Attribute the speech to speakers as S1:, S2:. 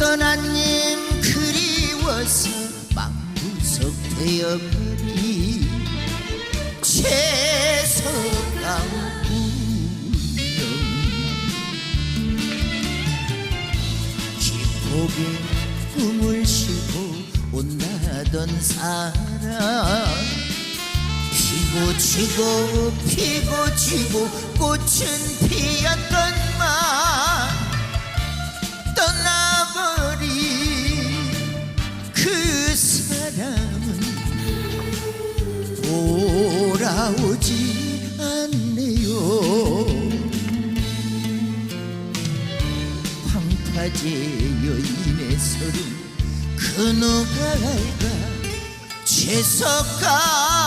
S1: 하나님 그리워서 맘구석 되어버린 최서강 운명 기폭에 꿈을 쉬고 온나던 사람 피고 지고 피고 지고 꽃은 피었건 돌아오지 않네요. 황파제 여인의 서름 그 누가 알까? 최석가